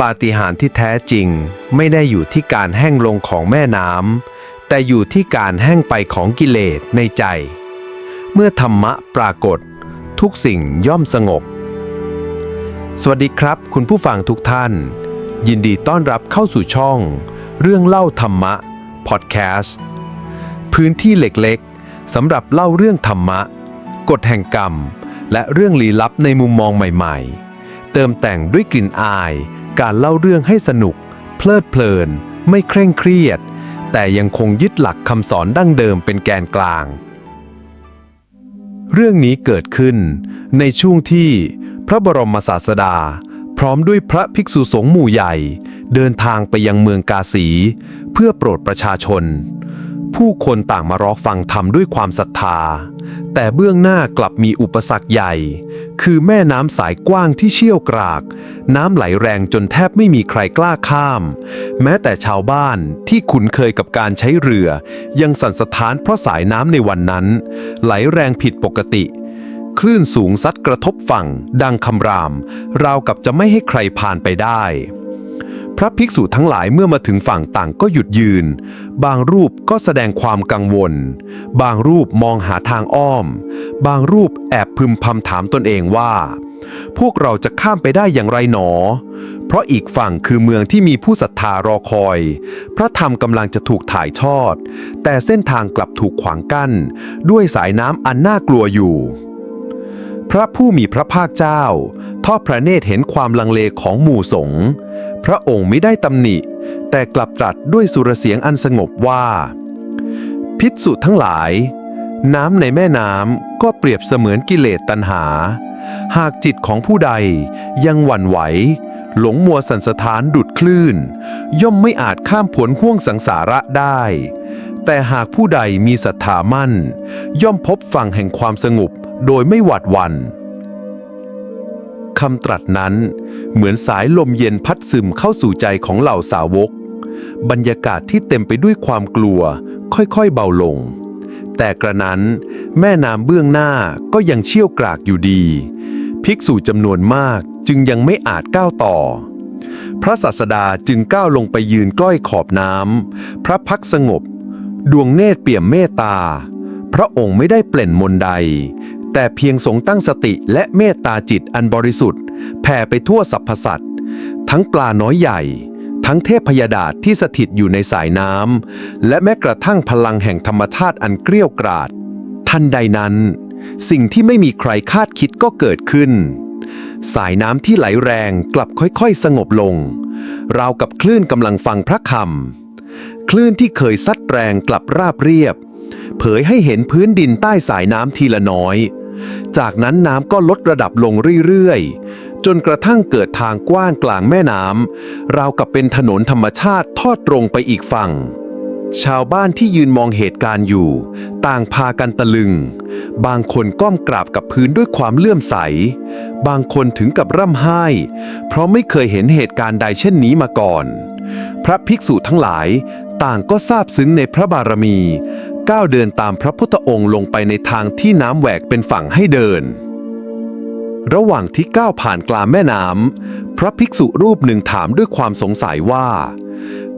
ปาฏิหาริย์ที่แท้จริง ไม่ได้อยู่ที่การแห้งลงของแม่น้ำแต่อยู่ที่การแห้งไปของกิเลสในใจ เมื่อธรรมะปรากฏ ทุกสิ่งย่อมสงบ สวัสดีครับ คุณผู้ฟังทุกท่าน ยินดีต้อนรับเข้าสู่ช่อง เรื่องเล่าธรรมะพอดแคสต์พื้นที่เล็กๆสำหรับเล่าเรื่องธรรมะ กฎแห่งกรรม และเรื่องลี้ลับในมุมมองใหม่ ๆ เติมแต่งด้วยกลิ่นอาย การเล่าเรื่องให้สนุก เพลิดเพลิน ไม่เคร่งเครียด แต่ยังคงยึดหลักคำสอนดั้งเดิมเป็นแกนกลาง เรื่องนี้เกิดขึ้น ในช่วงที่พระบรมศาสดา พร้อมด้วยพระภิกษุสงฆ์หมู่ใหญ่ เดินทางไปยังเมืองกาสี เพื่อโปรดประชาชน ผู้คนต่างมารอฟังธรรมด้วยความศรัทธา แต่เบื้องหน้ากลับมีอุปสรรคใหญ่ คือแม่น้ำสายกว้างที่เชี่ยวกราก น้ำไหลแรงจนแทบไม่มีใครกล้าข้าม แม้แต่ชาวบ้านที่คุ้นเคยกับการใช้เรือ ยังสั่นสะท้านเพราะสายน้ำในวันนั้น ไหลแรงผิดปกติ คลื่นสูงซัดกระทบฝั่ง ดังคำราม ราวกับจะไม่ให้ใครผ่านไปได้ พระภิกษุทั้งหลายเมื่อมาถึงฝั่งต่างก็หยุดยืน บางรูปก็แสดงความกังวล บางรูปมองหาทางอ้อม บางรูปแอบพึมพำถามตนเองว่า พวกเราจะข้ามไปได้อย่างไรหนอ เพราะอีกฝั่งคือเมืองที่มีผู้ศรัทธารอคอย พระธรรมกำลังจะถูกถ่ายทอด แต่เส้นทางกลับถูกขวางกั้น ด้วยสายน้ำอันน่ากลัวอยู่พระผู้มีพระภาคเจ้า ทอดพระเนตรเห็นความลังเลของหมู่สงพระองค์ไม่ได้ตำหนิ แต่กลับตรัสด้วยสุรเสียงอันสงบว่า พิษสุทั้งหลาย น้ำในแม่น้ำก็เปรียบเสมือนกิเลสตัณหา หากจิตของผู้ใดยังหวั่นไหว หลงมัวสันสถานดุดคลื่น ย่อมไม่อาจข้ามผลห่วงสังสาระได้ แต่หากผู้ใดมีศรัทธามั่น ย่อมพบฝั่งแห่งความสงบโดยไม่หวาดหวัน่น คำตรัสนั้น เหมือนสายลมเย็นพัดซึมเข้าสู่ใจของเหล่าสาวก บรรยากาศที่เต็มไปด้วยความกลัว ค่อยๆเบาลง แต่กระนั้น แม่น้ำเบื้องหน้าก็ยังเชี่ยวกรากอยู่ดี ภิกษุจำนวนมากจึงยังไม่อาจก้าวต่อ พระศาสดาจึงก้าวลงไปยืนกล้อยขอบน้ำพระพักสงบ ดวงเนตรเปี่ยมเมตตา พระองค์ไม่ได้เปล่นมนต์ใด แต่เพียงทรงตั้งสติและเมตตาจิตอันบริสุทธิ์ แผ่ไปทั่วสรรพสัตว์ทั้งปลาน้อยใหญ่ ทั้งเทพพยดาที่สถิตอยู่ในสายน้ำและแม้กระทั่งพลังแห่งธรรมชาติอันเกรี้ยกราด ทันใดนั้น สิ่งที่ไม่มีใครคาดคิดก็เกิดขึ้น สายน้ำที่ไหลแรงกลับค่อยๆ สงบลง ราวกับคลื่นกำลังฟังพระคำคลื่นที่เคยซัดแรงกลับราบเรียบ เผยให้เห็นพื้นดินใต้สายน้ำทีละน้อย จากนั้นน้ำก็ลดระดับลงเรื่อยๆ จนกระทั่งเกิดทางกว้างกลางแม่น้ำราวกับเป็นถนนธรรมชาติทอดตรงไปอีกฝั่ง ชาวบ้านที่ยืนมองเหตุการณ์อยู่ ต่างพากันตะลึง บางคนก้มกราบกับพื้นด้วยความเลื่อมใส บางคนถึงกับร่ำไห้ เพราะไม่เคยเห็นเหตุการณ์ใดเช่นนี้มาก่อน พระภิกษุทั้งหลายต่างก็ซาบซึ้งในพระบารมี ก้าวเดินตามพระพุทธองค์ลงไปในทางที่น้ำแหวกเป็นฝั่งให้เดิน ระหว่างที่ก้าวผ่านกลางแม่น้ำพระภิกษุรูปหนึ่งถามด้วยความสงสัยว่า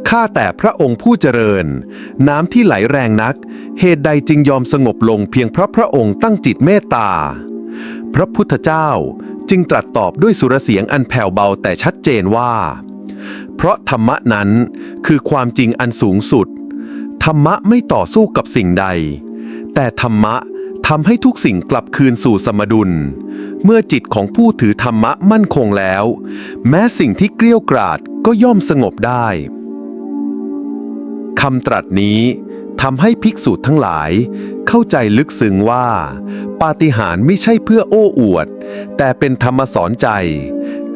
ข้าแต่พระองค์ผู้เจริญ น้ำที่ไหลแรงนัก เหตุใดจึงยอมสงบลงเพียงเพราะพระองค์ตั้งจิตเมตตา พระพุทธเจ้าจึงตรัสตอบด้วยสุรเสียงอันแผ่วเบาแต่ชัดเจนว่า เพราะธรรมะนั้นคือความจริงอันสูงสุด ธรรมะไม่ต่อสู้กับสิ่งใด แต่ธรรมะทำให้ทุกสิ่งกลับคืนสู่สมดุล เมื่อจิตของผู้ถือธรรมะมั่นคงแล้ว แม้สิ่งที่เกลี้ยกราดก็ย่อมสงบได้คำตรัสนี้ทำให้ภิกษุทั้งหลาย เข้าใจลึกซึ้งว่า ปาฏิหาริย์ไม่ใช่เพื่อโอ้อวด แต่เป็นธรรมสอนใจ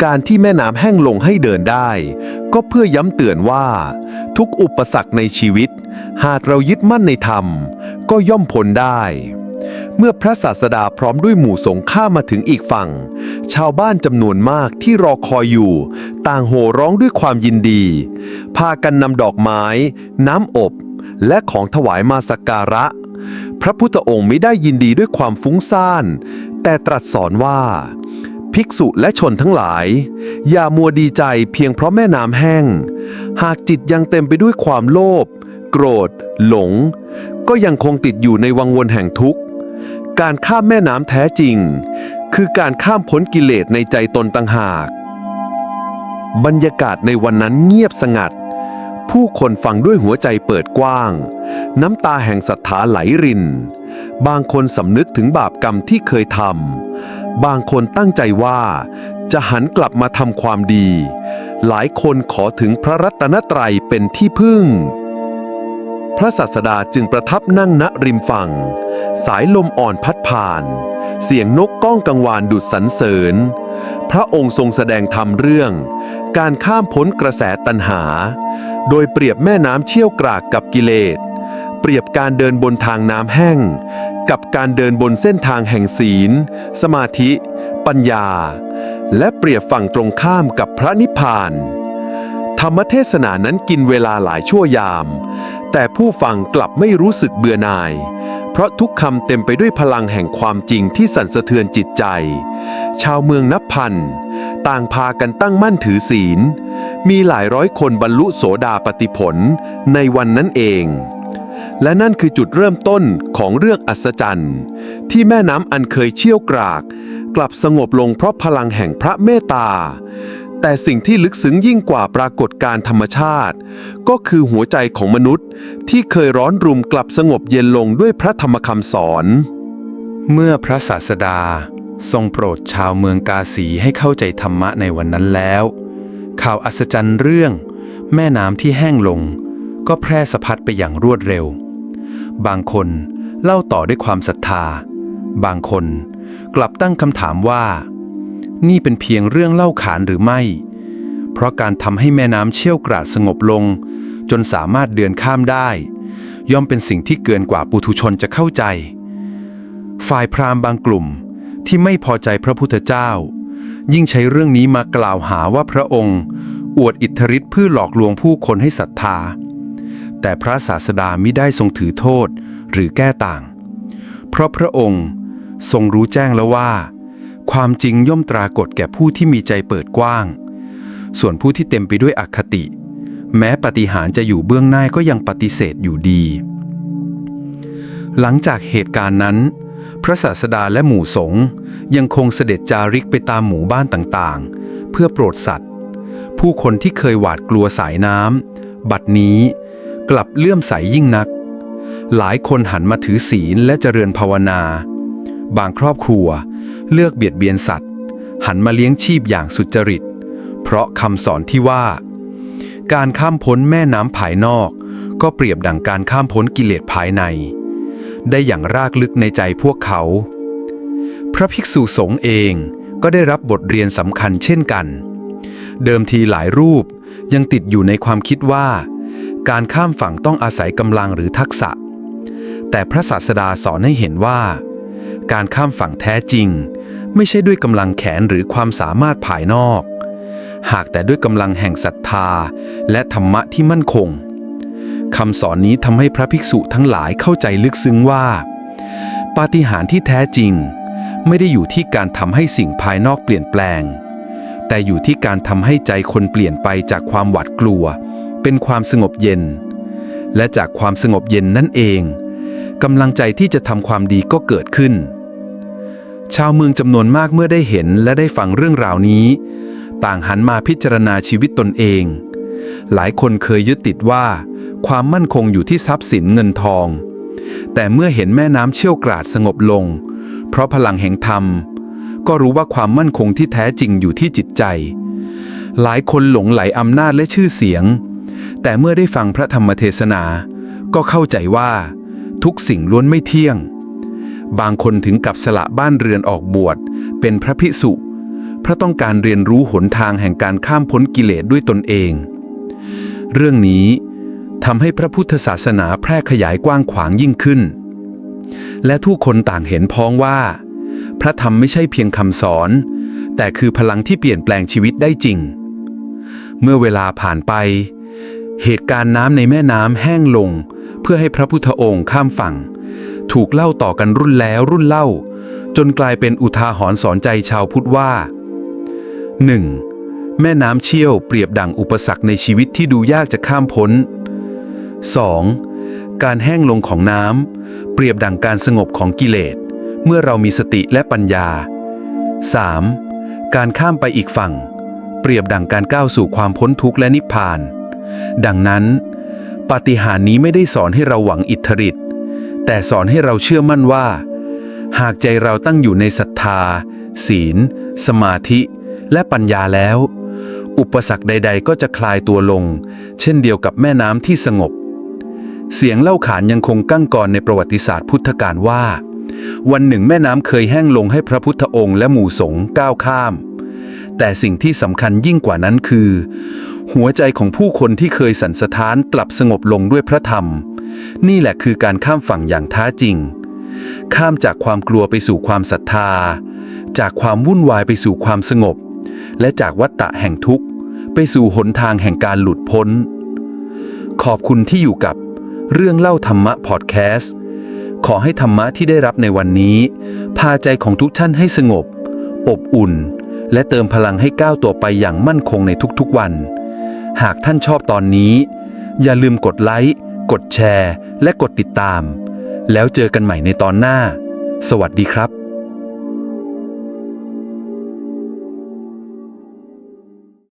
การที่แม่น้ำแห้งลงให้เดินได้ ก็เพื่อย้ำเตือนว่า ทุกอุปสรรคในชีวิต หากเรายึดมั่นในธรรม ก็ย่อมพ้นได้ เมื่อพระศาสดาพร้อมด้วยหมู่สงฆ์ข้ามมาถึงอีกฝั่ง ชาวบ้านจำนวนมากที่รอคอยอยู่ ต่างโห่ร้องด้วยความยินดี พากันนำดอกไม้ น้ำอบ และของถวายมาสักการะ พระพุทธองค์ไม่ได้ยินดีด้วยความฟุ้งซ่าน แต่ตรัสสอนว่า ภิกษุและชนทั้งหลาย อย่ามัวดีใจเพียงเพราะแม่น้ำแห้ง หากจิตยังเต็มไปด้วยความโลภโกรธ หลง ก็ยังคงติดอยู่ในวังวนแห่งทุกข์ การข้ามแม่น้ำแท้จริง คือการข้ามพ้นกิเลสในใจตนต่างหาก บรรยากาศในวันนั้นเงียบสงัด ผู้คนฟังด้วยหัวใจเปิดกว้าง น้ำตาแห่งศรัทธาไหลริน บางคนสำนึกถึงบาปกรรมที่เคยทำ บางคนตั้งใจว่า จะหันกลับมาทำความดี หลายคนขอถึงพระรัตนตรัยเป็นที่พึ่ง พระศาสดาจึงประทับนั่งณริมฝั่ง สายลมอ่อนพัดผ่าน เสียงนกก้องกังวานดุดสรรเสริญ พระองค์ทรงแสดงธรรมเรื่อง การข้ามพ้นกระแสตัณหา โดยเปรียบแม่น้ำเชี่ยวกรากกับกิเลส เปรียบการเดินบนทางน้ำแห้ง กับการเดินบนเส้นทางแห่งศีล สมาธิ ปัญญา และเปรียบฝั่งตรงข้ามกับพระนิพพาน ธรรมเทศนานั้นกินเวลาหลายชั่วยาม แต่ผู้ฟังกลับไม่รู้สึกเบื่อหน่ายเพราะทุกคำเต็มไปด้วยพลังแห่งความจริงที่สั่นสะเทือนจิตใจ ชาวเมืองนับพัน ต่างพากันตั้งมั่นถือศีล มีหลายร้อยคนบรรลุโสดาปติผลในวันนั้นเอง และนั่นคือจุดเริ่มต้นของเรื่องอัศจรรย์ ที่แม่น้ำอันเคยเชี่ยวกราก กลับสงบลงเพราะพลังแห่งพระเมตตา แต่สิ่งที่ลึกซึ้งยิ่งกว่าปรากฏการธรรมชาติ ก็คือหัวใจของมนุษย์ ที่เคยร้อนรุมกลับสงบเย็นลงด้วยพระธรรมคำสอน เมื่อพระศาสดาทรงโปรดชาวเมืองกาสีให้เข้าใจธรรมะในวันนั้นแล้ว ข่าวอัศจรรย์เรื่อง แม่น้ำที่แห้งลง ก็แพร่สะพัดไปอย่างรวดเร็ว บางคนเล่าต่อด้วยความศรัทธา บางคนกลับตั้งคำถามว่า นี่เป็นเพียงเรื่องเล่าขานหรือไม่ เพราะการทำให้แม่น้ำเชี่ยวกราดสงบลง จนสามารถเดินข้ามได้ ย่อมเป็นสิ่งที่เกินกว่าปุถุชนจะเข้าใจ ฝ่ายพราหมณ์บางกลุ่มที่ไม่พอใจพระพุทธเจ้า ยิ่งใช้เรื่องนี้มากล่าวหาว่าพระองค์ อวดอิทธิฤทธิ์เพื่อหลอกลวงผู้คนให้ศรัทธา แต่พระศาสดามิได้ทรงถือโทษหรือแก้ต่าง เพราะพระองค์ทรงรู้แจ้งแล้วว่า ความจริงย่อมตรากฏแก่ผู้ที่มีใจเปิดกว้าง ส่วนผู้ที่เต็มไปด้วยอคติ แม้ปฏิหารจะอยู่เบื้องหน้าก็ยังปฏิเสธอยู่ดี หลังจากเหตุการณ์นั้น พระศาสดาและหมู่สงฆ์ยังคงเสด็จจาริกไปตามหมู่บ้านต่างๆ เพื่อโปรดสัตว์ ผู้คนที่เคยหวาดกลัวสายน้ำบัดนี้กลับเลื่อมใสยิ่งนัก หลายคนหันมาถือศีลและเจริญภาวนา บางครอบครัวเลือกเบียดเบียนสัตว์ หันมาเลี้ยงชีพอย่างสุจริต เพราะคำสอนที่ว่า การข้ามพ้นแม่น้ำภายนอก ก็เปรียบดังการข้ามพ้นกิเลสภายใน ได้อย่างรากลึกในใจพวกเขา พระภิกษุสงฆ์เองก็ได้รับบทเรียนสำคัญเช่นกัน เดิมทีหลายรูปยังติดอยู่ในความคิดว่า การข้ามฝั่งต้องอาศัยกำลังหรือทักษะ แต่พระศาสดาสอนให้เห็นว่า การข้ามฝั่งแท้จริง ไม่ใช่ด้วยกำลังแขนหรือความสามารถภายนอก หากแต่ด้วยกำลังแห่งศรัทธาและธรรมะที่มั่นคง คำสอนนี้ทำให้พระภิกษุทั้งหลายเข้าใจลึกซึ้งว่า ปาฏิหาริย์ที่แท้จริง ไม่ได้อยู่ที่การทำให้สิ่งภายนอกเปลี่ยนแปลง แต่อยู่ที่การทำให้ใจคนเปลี่ยนไปจากความหวาดกลัว เป็นความสงบเย็น และจากความสงบเย็นนั่นเองกำลังใจที่จะทำความดีก็เกิดขึ้น ชาวเมืองจำนวนมากเมื่อได้เห็นและได้ฟังเรื่องราวนี้ ต่างหันมาพิจารณาชีวิตตนเอง หลายคนเคยยึดติดว่า ความมั่นคงอยู่ที่ทรัพย์สินเงินทอง แต่เมื่อเห็นแม่น้ำเชี่ยวกราดสงบลง เพราะพลังแห่งธรรม ก็รู้ว่าความมั่นคงที่แท้จริงอยู่ที่จิตใจ หลายคนหลงไหลอำนาจและชื่อเสียง แต่เมื่อได้ฟังพระธรรมเทศนา ก็เข้าใจว่า ทุกสิ่งล้วนไม่เที่ยง บางคนถึงกับสละบ้านเรือนออกบวชเป็นพระภิกษุเพราะต้องการเรียนรู้หนทางแห่งการข้ามพ้นกิเลสด้วยตนเอง เรื่องนี้ ทำให้พระพุทธศาสนาแพร่ขยายกว้างขวางยิ่งขึ้น และทุกคนต่างเห็นพ้องว่า พระธรรมไม่ใช่เพียงคำสอน แต่คือพลังที่เปลี่ยนแปลงชีวิตได้จริง เมื่อเวลาผ่านไป เหตุการณ์น้ำในแม่น้ำแห้งลง เพื่อให้พระพุทธองค์ข้ามฝั่ง ถูกเล่าต่อกันรุ่นแล้วรุ่นเล่า จนกลายเป็นอุทาหรณ์สอนใจชาวพุทธว่า 1. แม่น้ำเชี่ยวเปรียบดั่งอุปสรรคในชีวิตที่ดูยากจะข้ามพ้น 2. การแห้งลงของน้ำ เปรียบดั่งการสงบของกิเลส เมื่อเรามีสติและปัญญา 3. การข้ามไปอีกฝั่ง เปรียบดั่งการก้าวสู่ความพ้นทุกข์และนิพพาน ดังนั้น ปาฏิหาริย์นี้ไม่ได้สอนให้เราหวังอิทธิฤทธิ์แต่สอนให้เราเชื่อมั่นว่า หากใจเราตั้งอยู่ในศรัทธา ศีล สมาธิ และปัญญาแล้ว อุปสรรคใด ๆ ก็จะคลายตัวลง เช่นเดียวกับแม่น้ำที่สงบ เสียงเล่าขานยังคงกั้งกรในประวัติศาสตร์พุทธกาลว่า วันหนึ่งแม่น้ำเคยแห้งลงให้พระพุทธองค์และหมู่สงฆ์ก้าวข้าม แต่สิ่งที่สำคัญยิ่งกว่านั้นคือ หัวใจของผู้คนที่เคยสันสะท้านกลับสงบลงด้วยพระธรรม นี่แหละคือการข้ามฝั่งอย่างท้าจริง ข้ามจากความกลัวไปสู่ความศรัทธา จากความวุ่นวายไปสู่ความสงบ และจากวัฏฏะแห่งทุกข์ ไปสู่หนทางแห่งการหลุดพ้น ขอบคุณที่อยู่กับ เรื่องเล่าธรรมะพอดแคสต์ ขอให้ธรรมะที่ได้รับในวันนี้ พาใจของทุกท่านให้สงบ อบอุ่น และเติมพลังให้ก้าวตัวไปอย่างมั่นคงในทุกๆวัน หากท่านชอบตอนนี้ อย่าลืมกดไลค์ กดแชร์ และกดติดตาม แล้วเจอกันใหม่ในตอนหน้า สวัสดีครับ